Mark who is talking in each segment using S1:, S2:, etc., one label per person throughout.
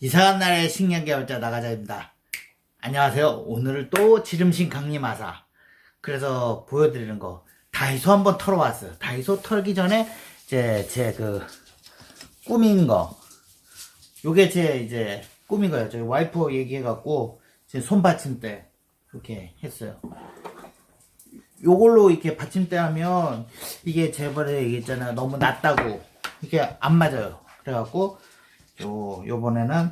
S1: 이상한 날의 식량개발자 나가자입니다. 안녕하세요. 오늘은 또 지름신 강림하사. 그래서 보여드리는 거 다이소 한번 털어봤어요. 다이소 털기 전에 이제 제 그 꾸민 거. 요게 제 이제 꾸민 거예요. 저희 와이프 얘기해갖고 제 손받침대 이렇게 했어요. 요걸로 이렇게 받침대 하면 이게 제발에 얘기했잖아요. 너무 낮다고 이게 안 맞아요. 그래갖고 요 요번에는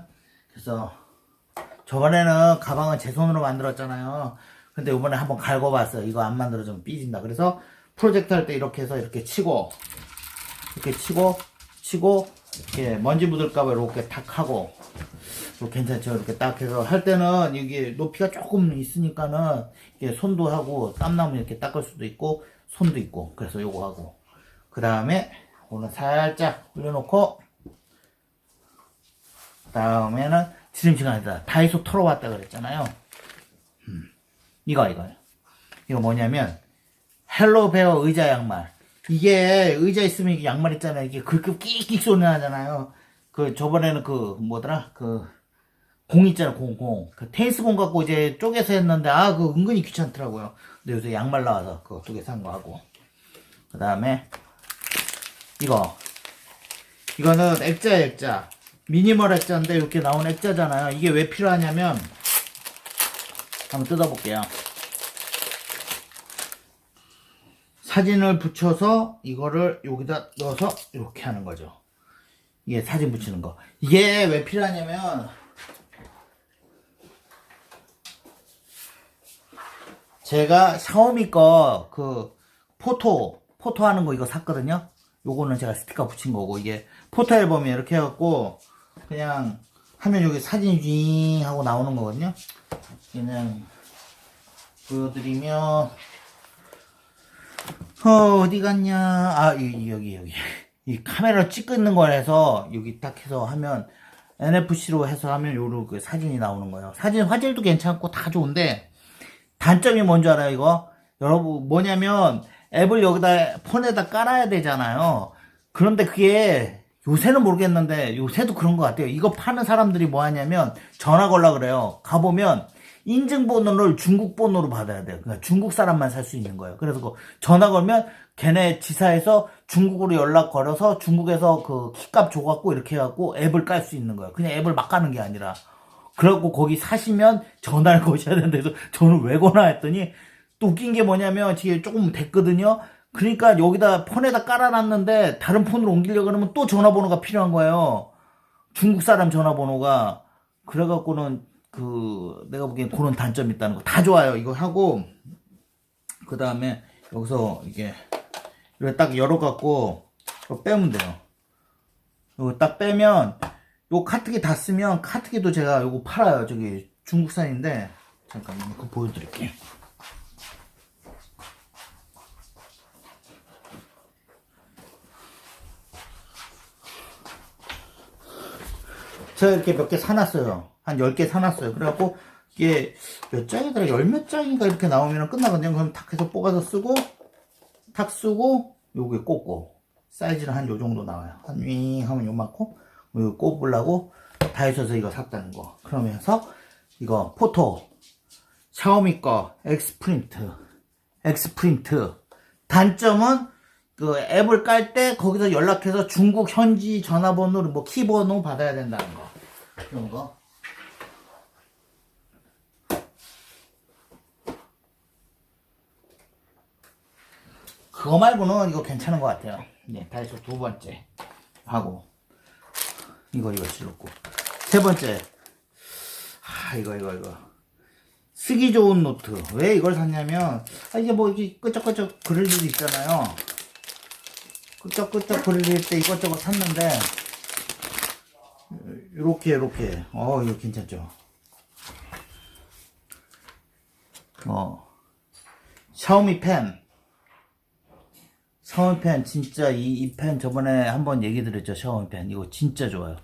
S1: 그래서 저번에는 가방은 제 손으로 만들었잖아요. 근데 요번에 한번 갈궈봤어요. 이거 안 만들어주면 삐진다. 그래서 프로젝트 할 때 이렇게 해서 이렇게 치고 이렇게 치고 치고 이렇게 먼지 묻을까봐 이렇게 탁 하고 뭐 괜찮죠. 이렇게 딱 해서 할 때는 이게 높이가 조금 있으니까는 이게 손도 하고 땀나면 이렇게 닦을 수도 있고 손도 있고 그래서 요거 하고 그 다음에 오늘 살짝 올려놓고 다음에는 지름시간에다 다이소 털어왔다 그랬잖아요. 음, 이거 이거요. 이거 뭐냐면 헬로 베어 의자 양말. 이게 의자 있으면 양말 있잖아요. 이게 긁긁 끽끽 소리 나잖아요. 그 저번에는 그 뭐더라 그 공 있잖아 공 공. 그 테니스 공 갖고 이제 쪼개서 했는데 아 그 은근히 귀찮더라고요. 근데 요새 양말 나와서 그거 두 개 산 거 하고. 그 다음에 이거 이거는 액자 액자 미니멀 액자인데 이렇게 나온 액자잖아요. 이게 왜 필요하냐면 한번 뜯어볼게요. 사진을 붙여서 이거를 여기다 넣어서 이렇게 하는 거죠. 이게 사진 붙이는 거. 이게 왜 필요하냐면 제가 샤오미 거 그 포토 포토 하는 거 이거 샀거든요. 요거는 제가 스티커 붙인 거고 이게 포토 앨범이 이렇게 해갖고 그냥 하면 여기 사진이 쥐 하고 나오는 거거든요. 그냥 보여드리면 어 어디 갔냐? 아 이, 여기 여기. 이 카메라 찍는 거라서 여기 딱 해서 하면 NFC로 해서 하면 요로 그 사진이 나오는 거예요. 사진 화질도 괜찮고 다 좋은데 단점이 뭔지 알아요 이거? 여러분 뭐냐면 앱을 여기다 폰에다 깔아야 되잖아요. 그런데 그게 요새는 모르겠는데 요새도 그런 것 같아요. 이거 파는 사람들이 뭐 하냐면 전화 걸라 그래요. 가보면 인증번호를 중국 번호로 받아야 돼요. 그러니까 중국 사람만 살 수 있는 거예요. 그래서 그 전화 걸면 걔네 지사에서 중국으로 연락 걸어서 중국에서 그 키값 줘갖고 이렇게 해갖고 앱을 깔 수 있는 거예요. 그냥 앱을 막 까는 게 아니라. 그래갖고 거기 사시면 전화를 거셔야 된다 해서 저는 왜 거나 했더니 또 웃긴 게 뭐냐면 지금 조금 됐거든요. 그러니까 여기다 폰에다 깔아놨는데 다른 폰으로 옮기려고 그러면 또 전화번호가 필요한 거예요. 중국 사람 전화번호가 그래갖고는 그 내가 보기엔 그런 단점이 있다는 거 다 좋아요. 이거 하고 그 다음에 여기서 이게 이렇게 딱 열어갖고 빼면 돼요. 이거 딱 빼면 요 카트기 다 쓰면 카트기도 제가 요거 팔아요. 저기 중국산인데 잠깐만 그거 보여드릴게요. 제가 이렇게 몇 개 사놨어요. 한 10개 사놨어요. 그래갖고, 이게 몇 장이더라? 열 몇 장인가 이렇게 나오면 끝나거든요. 그럼 탁 해서 뽑아서 쓰고, 탁 쓰고, 요게 꽂고. 사이즈는 한 요 정도 나와요. 한 윙 하면 요만큼. 이거 꼽으려고 다이소에서 이거 샀다는 거. 그러면서, 이거 포토. 샤오미 거, 엑스프린트. 엑스프린트. 단점은, 그 앱을 깔 때 거기서 연락해서 중국 현지 전화번호를 뭐 키번호 받아야 된다는 거 그런 거 그거 말고는 이거 괜찮은 것 같아요. 네 다이소 두 번째 하고 이거 이거 질렀고. 세 번째. 아 이거 이거 이거. 쓰기 좋은 노트. 왜 이걸 샀냐면 아, 이게 뭐 이렇게 끄적끄적 그릴 일도 있잖아요. 끄적끄적 그릴 때 이것저것 샀는데 요렇게 요렇게. 어 이거 괜찮죠? 어. 샤오미 펜 샤오미 펜 진짜 이이펜 저번에 한번 얘기 드렸죠 샤오미 펜 이거 진짜 좋아요.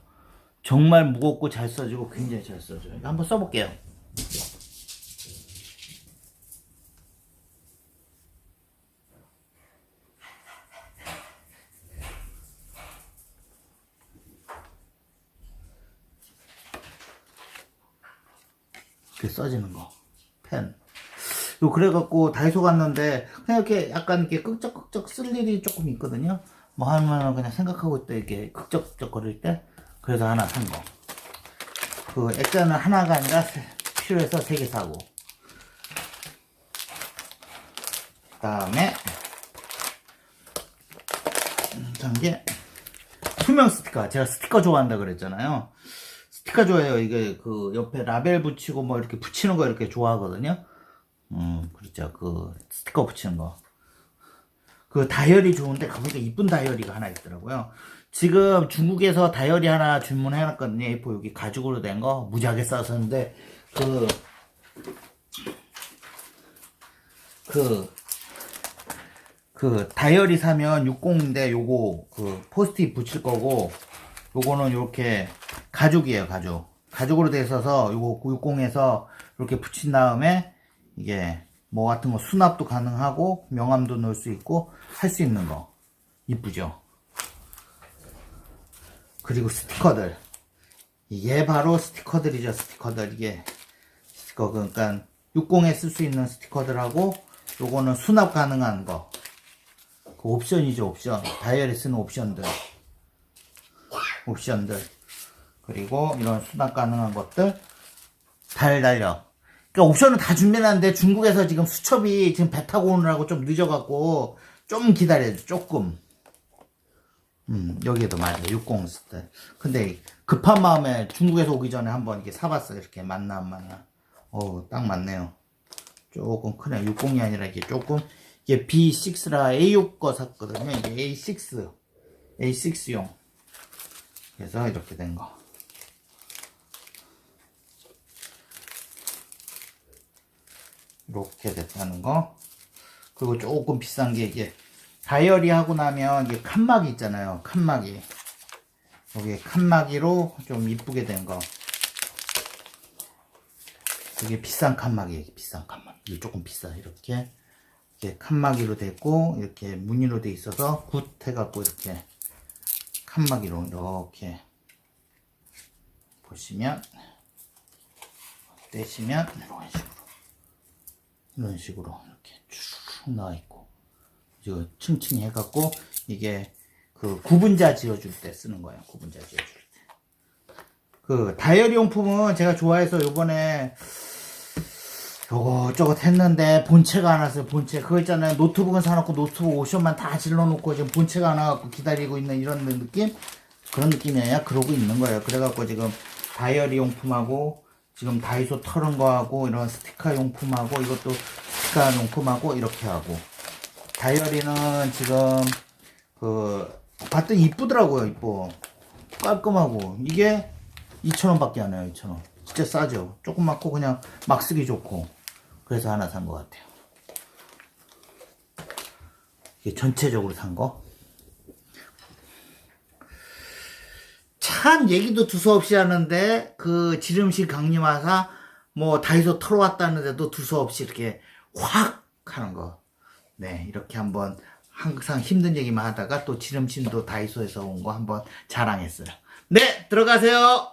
S1: 정말 무겁고 잘 써지고 굉장히 잘 써져요. 한번 써볼게요 이렇게 써지는 거. 펜. 요 그래갖고 다이소 갔는데 그냥 이렇게 약간 이렇게 끄적끄적 쓸 일이 조금 있거든요. 뭐 하면 그냥 생각하고 있다 이렇게 극적극적 거릴 때 그래서 하나 산 거. 그 액자는 하나가 아니라 세- 필요해서 세 개 사고. 그다음에 음, 단게 투명 스티커. 제가 스티커 좋아한다 그랬잖아요. 스티커 좋아해요. 이게 그 옆에 라벨 붙이고 뭐 이렇게 붙이는 거 이렇게 좋아하거든요. 음, 그렇죠. 그 스티커 붙이는 거. 그 다이어리 좋은데 거기가 이쁜 다이어리가 하나 있더라고요. 지금 중국에서 다이어리 하나 주문해놨거든요. A4 여기 가죽으로 된 거 무지하게 싸서는데 그 그, 그, 다이어리 사면 60인데 요거, 그, 포스트잇 붙일 거고, 요거는 요렇게 가죽이에요, 가죽. 가죽으로 돼 있어서 요거 60에서 이렇게 붙인 다음에 이게 뭐 같은 거 수납도 가능하고 명함도 넣을 수 있고 할 수 있는 거. 이쁘죠? 그리고 스티커들. 이게 바로 스티커들이죠, 스티커들. 이게 스티커, 그러니까 60에 쓸 수 있는 스티커들하고 요거는 수납 가능한 거. 그 옵션이죠, 옵션. 다이어리 쓰는 옵션들. 옵션들. 그리고 이런 수납 가능한 것들. 달 달려. 그러니까 옵션은 다 준비해놨는데 중국에서 지금 수첩이 지금 배 타고 오느라고 좀 늦어갖고 좀 기다려야죠, 조금. 음, 여기에도 맞아요. 60 스타일. 근데 급한 마음에 중국에서 오기 전에 한번 이렇게 사봤어요. 이렇게 맞나 안 맞나. 어우, 딱 맞네요. 조금 크네. 60이 아니라 이게 조금, 이게 B6라 A6 거 샀거든요. 이게 A6. A6용. 그래서 이렇게 된 거. 이렇게 됐다는 거. 그리고 조금 비싼 게 이게 다이어리 하고 나면 이게 칸막이 있잖아요. 칸막이. 여기 칸막이로 좀 이쁘게 된 거. 이게 비싼 칸막이, 비싼 칸막이. 이게 조금 비싸. 이렇게. 이렇게 칸막이로 됐고, 이렇게 무늬로 돼 있어서 굿 해갖고 이렇게 칸막이로 이렇게 보시면, 떼시면 이런 식으로. 이런 식으로 이렇게 쭉 나와 있고. 이거 층층 해갖고 이게 그 구분자 지어줄 때 쓰는 거예요. 구분자 지어줄 때. 그 다이어리 용품은 제가 좋아해서 요번에 요거 저거 했는데 본체가 안 왔어요. 본체 그거 있잖아요. 노트북은 사놓고 노트북 옵션만 다 질러놓고 지금 본체가 안 와갖고 기다리고 있는 이런 느낌 그런 느낌이에요. 그러고 있는 거예요. 그래갖고 지금 다이어리 용품하고 지금 다이소 털은 거하고 이런 스티커 용품하고 이것도 스티커 용품하고 이렇게 하고. 다이어리는 지금 그 봤더니 이쁘더라고요 이뻐. 깔끔하고. 이게 2,000원 밖에 안 해요 2,000원. 진짜 싸죠. 조그맣고 그냥 막 쓰기 좋고. 그래서 하나 산 것 같아요. 이게 전체적으로 산거 참 얘기도 두서없이 하는데 그 지름실 강림하사 뭐 다이소 털어왔다는데도 두서없이 이렇게 확 하는 거 네, 이렇게 한번 항상 힘든 얘기만 하다가 또 지름신도 다이소에서 온 거 한번 자랑했어요. 네, 들어가세요.